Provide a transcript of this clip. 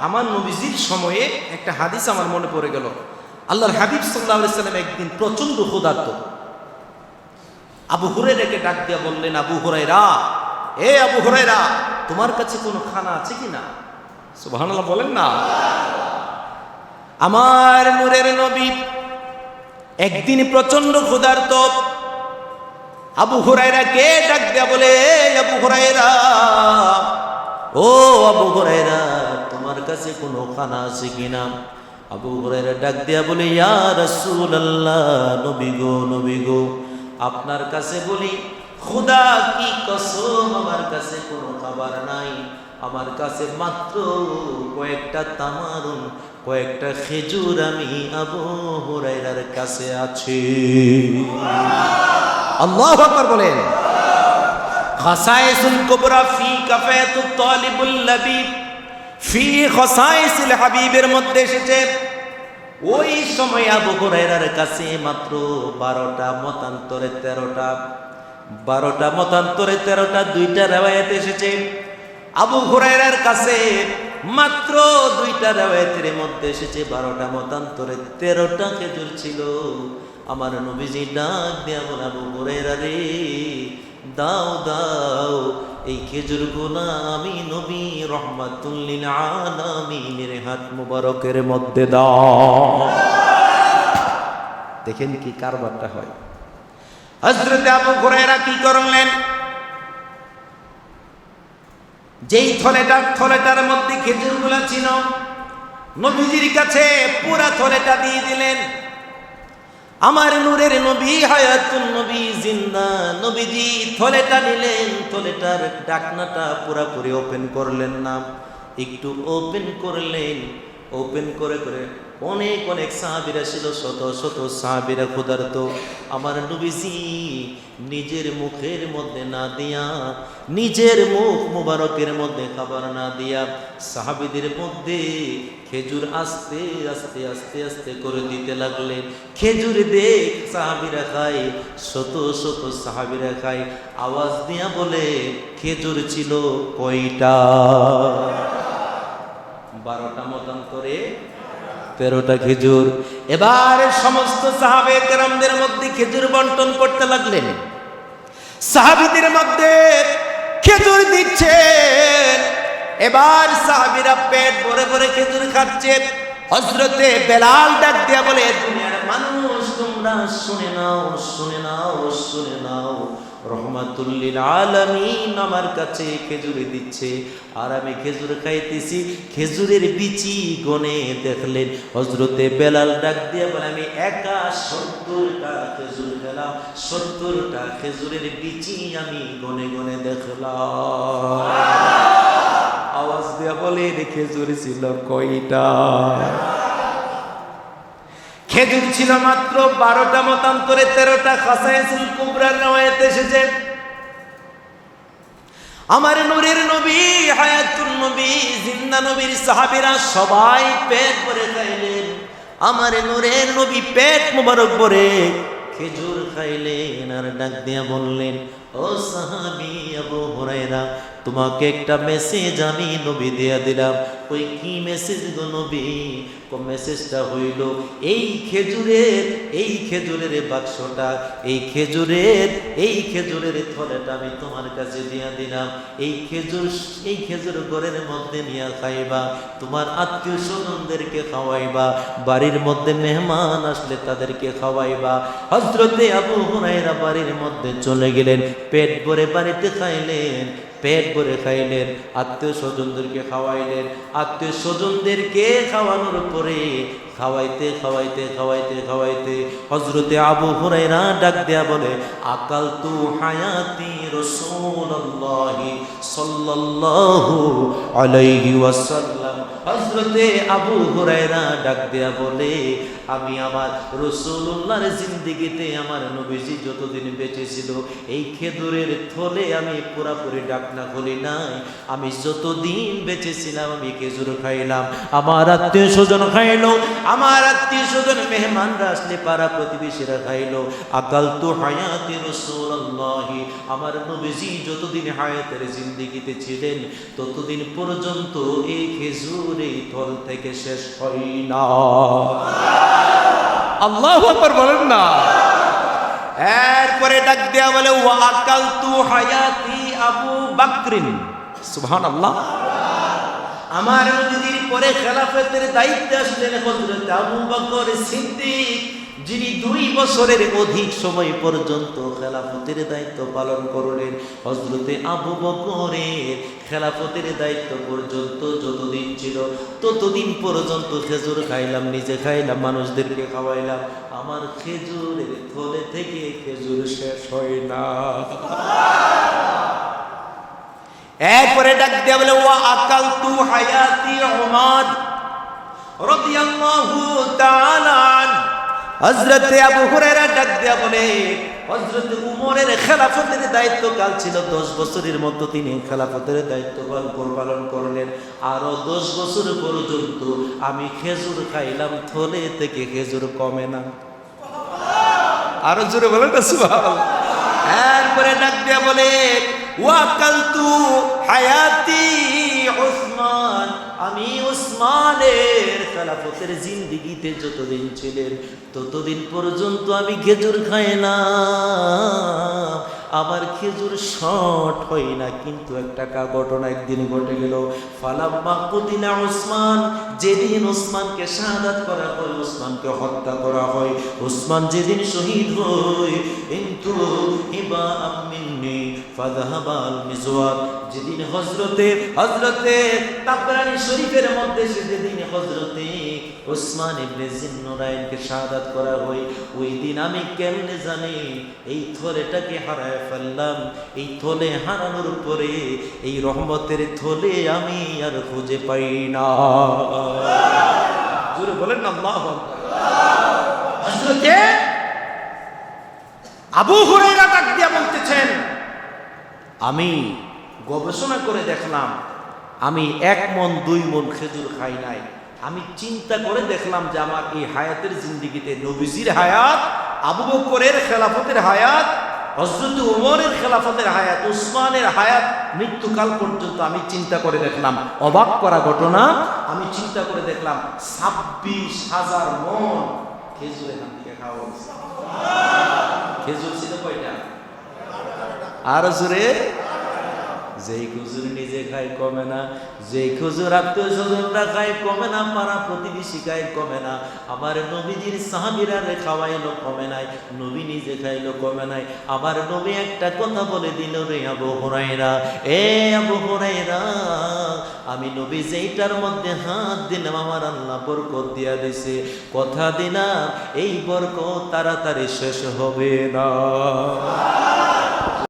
আমার নবীজির সময়ে একটা হাদিস আমার মনে পড়ে গেল। আল্লাহর হাবিব সাল্লাহ সাল্লাম একদিন প্রচণ্ড ক্ষুধার্ত। আবু হুরাইরাকে ডাক দিয়া বললেন, আবু হুরাইরা এ আবু হুরাইরা তোমার কাছে কোনো খানা আছে কি না? সুবহানাল্লাহ বলেন না। আমার নূরের নবী একদিন প্রচণ্ড ক্ষুধার্ত। আবু হুরাইরা কে ডাক দিয়া বলে, "এ আবু হুরাইরা ও আবু হুরাইরা তোমার কাছে কোনো খানা আছে কিনা? আবু হুরাইরা ডাক দিয়া বলে, ইয়া রাসূলুল্লাহ, নবী গো নবী গো। আপনার কাছে বলি, খোদা, কি কসম, আমার কাছে কোনো খাবার নাই। আমার কাছে মাত্র কয়েকটা তামারুন, কয়েকটা খেজুর আমি আবু হুরাইরার কাছে আছে। আল্লাহ আকবার বলেন। খাসাইসুল কুবরা ফি কাফায়াতুত তালিবুল লাবিব। ফি খাসাইসিল হাবিবের মধ্যে এসেছে। ওই সময় আবু হুরায়রার কাছে মাত্র বারোটা, মতান্তরে তেরোটা, বারোটা, মতান্তরে তেরোটা, দুইটা রেওয়ায়ত এসেছে। আবু হুরায়রার কাছে মাত্র দুইটা রেওয়ায়তের মধ্যে এসেছে বারোটা, মতান্তরে তেরোটা খেজুর ছিল। আমার নবীজি ডাক দেয়া আবু হুরায়রা রে, দাও দাও, এই খেজুর গোনা আমি নবী রহমাতুল্লিল আলামিনের হাত মুবারকের মধ্যে দাও। দেখেন কি কারবারটা হয়। হজরতে আবু হুরায়রা কি করলেন? যেই থলেটা থলেটার মধ্যে খেজুরগুলা ছিল, নবীজির কাছে পুরা থলেটা দিয়ে দিলেন। আমার নূরের নবী, হায়াতুন নবী, জিন্দা নবীজি, থলেটা নিলেন, থলেটার ডাকনাটা পুরাপুরি ওপেন করলেন না। একটু ওপেন করলেন ওপেন করে করে অনেক অনেক সাহাবিরা ছিল, শত শত সাহাবিরা ক্ষুধার্ত। আমার নবীজি নিজের মুখের মধ্যে না দিয়া, নিজের মুখ মুবারকের মধ্যে খাবার না দিয়া, সাহাবিদের মধ্যে খেজুর আস্তে আস্তে আস্তে আস্তে করে দিতে লাগলেন। খেজুর দেখ সাহাবিরা খায়, শত শত সাহাবিরা খায়। আওয়াজ দিয়া বলে, খেজুর ছিল কয়টা? বারোটা মতান্তরে তেরোটা খেজুর। এবার সমস্ত সাহাবে মধ্যে খেজুর বন্টন করতে লাগলেন। সাহাবিদের মধ্যে খেজুর দিচ্ছেন। এবার সাহাবিরা পেট ভরে ভরে খেজুর খাচ্ছে। হজরতে বেলাল ডাক দিয়া বলে, দুনিয়ার মানুষ, তোমরা শুনে নাও শুনে নাও শুনে নাও। রহমাতুল্লিল আলামিন আমার কাছে খেজুর দিচ্ছে। আর আমি খেজুর খাইতেছি, খেজুরের বিচি গনে দেখলেন। হজরতে বেলাল ডাক দিয়ে বলে, আমি একা সত্তরটা খেজুর খেলাম, সত্তরটা খেজুরের বিচি আমি গনে গনে দেখলাম। আওয়াজ দিয়া বলে খেজুর ছিল কয়টা? খেজুর ছিল মাত্র বারোটা মতান্তরে, তেরোটা খাসাইসুল কুবরার নওয়ায়ত এসেছে। আমার নূরের নবী হায়াতুল নবী জিন্দা নবীর সাহাবীরা সবাই পেট ভরে খাইলেন। আমার নূরের নবী পেট মোবারক ভরে খেজুর খাইলেন আর ডাক দিয়া বললেন, ও সাহাবি আবু হুরায়রা, তোমাকে একটা মেসেজ আমি নবী দিয়া দিলাম। ওই কি মেসেজ গো নবী? ও মেসেজটা হইল, এই খেজুরের এই খেজুরের বাক্সটা, এই খেজুরের এই খেজুরের থলেটা আমি তোমার কাছে দিয়া দিলাম। এই খেজুর এই খেজুর ঘরের মধ্যে নিয়ে খাইবা, তোমার আত্মীয় স্বজনদেরকে খাওয়াইবা, বাড়ির মধ্যে মেহমান আসলে তাদেরকে খাওয়াইবা। হজরতে আবু হুরাইরা বাড়ির মধ্যে চলে গেলেন, পেট ভরে বাড়িতে খাইলেন। পেট ভরে খাইলেন আত্মীয় স্বজনদেরকে খাওয়াইলেন। আত্মীয় স্বজনদেরকে খাওয়ানোর পরে খাওয়াইতে খাওয়াইতে খাওয়াইতে খাওয়াইতে হজরতে আবু হুরাইরা ডাক দেয়া বলে আকাল তু হায়াতি রসুল্লাহি সাল্লাল্লাহু আলাইহি ওয়াসাল্লাম। হজরতে আবু হুরাইরা ডাক দেয়া বলে, আমি আমার রসুল্লাহর জিন্দিগিতে আমার নবীজি যতদিন বেঁচে ছিল, এই খেদুরের থলে আমি পুরাপুরি ডাক ঢাকনা খুলি নাই। আমি যতদিন বেঁচে ছিলাম, আমি খেজুর খাইলাম। আমার আত্মীয় স্বজন খাইলো আমার আত্মীয় স্বজন মেহমানরা আসলে পাড়া প্রতিবেশীরা খাইলো। আকাল তো হায়াতে রসুল্লাহি আমার নবীজি যতদিন হায়াতের জিন্দিগিতে ছিলেন ততদিন পর্যন্ত এই খেজুর এই ফল থেকে শেষ হয় না। আল্লাহ বলেন না। এরপরে ডাক দেয়া বলে ওয়াকাল তু হায়াতি আবু বাকরিন। সুবহানাল্লাহ। আমার নবীজির পরে খেলাফতের দায়িত্বে আসলেন হযরত আবু বকর সিদ্দিক, যিনি দুই বছরের অধিক সময় পর্যন্ত খেলাফতের দায়িত্ব পালন করলেন। হজরতে আবু বকরের খেলাফতের দায়িত্ব পর্যন্ত যতদিন ছিল, ততদিন পর্যন্ত খেজুর খাইলাম, নিজে খাইলাম, মানুষদেরকে খাওয়াইলাম। আমার খেজুরের থলে থেকে খেজুর শেষ হয় না। এরপরে ডাক দেয়া বলে ওয়া আকাল তু হায়াতি উমার রাদিয়াল্লাহু তাআলা হযরত আবু হুরায়রা ডাক দেয়া বলে হযরত উমরের খেলাফতের দায়িত্ব কাল ছিল 10 বছরের মতো তিনি খেলাফতের দায়িত্ব পালন পালন করলেন। আরও 10 বছর পর্যন্ত আমি খেজুর খাইলাম। থলে থেকে খেজুর কমে না। আরও জোরে বলেন না সুবহানাল্লাহ। এরপরে ডাক দিয়া বলে ওয়াকালতু হায়াতি উসমান। আমি উসমানের খেলাফতের জিন্দিগিতে যতদিন ছিলেন, ততদিন পর্যন্ত আমি খেজুর খাইলাম আমার খেজুর শর্ট হয় না, কিন্তু একটা কা ঘটনা একদিন ঘটে গেল। ফালাম্মা কুতিলা উসমান, যেদিন উসমানকে শাহাদাত করা হয়, উসমানকে হত্যা করা হয়। উসমান যেদিন শহীদ হয় কিন্তু ইবা আমিন্নি ফাযহাবাল মিজওয়াত যেদিন হযরতে তাবরানী শরীফের মধ্যে যেদিন হযরতে উসমান ইবনে জিন্নুরাইনকে শাহাদাত করা ওই দিন আমি কেমনে জানি এই থলেটাকে হারায় ফেললাম, এই থলে হারানোর পরে এই রহমতের থলে আমি আর খুঁজে পাই না। জোরে বলেন হযরতে আবু হুরায়রা ডাক দিয়া বলতেছেন আমি গবেষণা করে দেখলাম, আমি এক মন, দুই মন খেজুর খাই নাই। আমি চিন্তা করে দেখলাম যে আমার এই হায়াতের জিন্দিগিতে নবীজির হায়াত, আবু বকরের খেলাফতের হায়াত হজরত উমরের খেলাফতের হায়াত, উসমানের হায়াত মৃত্যুকাল পর্যন্ত আমি চিন্তা করে দেখলাম। অবাক করা ঘটনা, আমি চিন্তা করে দেখলাম, ছাব্বিশ হাজার মন খেজুর এখান থেকে খাওয়া খেজুর ছিল কয়টা? আর জোরে? যেই খুজুর নিজে খায় কমে না, যেই খুজুর আত্মীয় স্বজনরা খায় কমে না, পাড়া প্রতিবেশী খায় কমে না, আমার নবীজির সাহাবিরা খাওয়াইলো কমে নাই, নবী নিজে খাইলো কমে নাই, আমার নবী একটা কথা বলে দিল রে আবু হুরাইরা এ আবু হুরাইরা আমি নবী যেইটার মধ্যে হাত দিলাম, আমার আল্লাহ বরকত দিয়া দিছে, কথা দিলাম, এই বরকত তাড়াতাড়ি শেষ হবে না।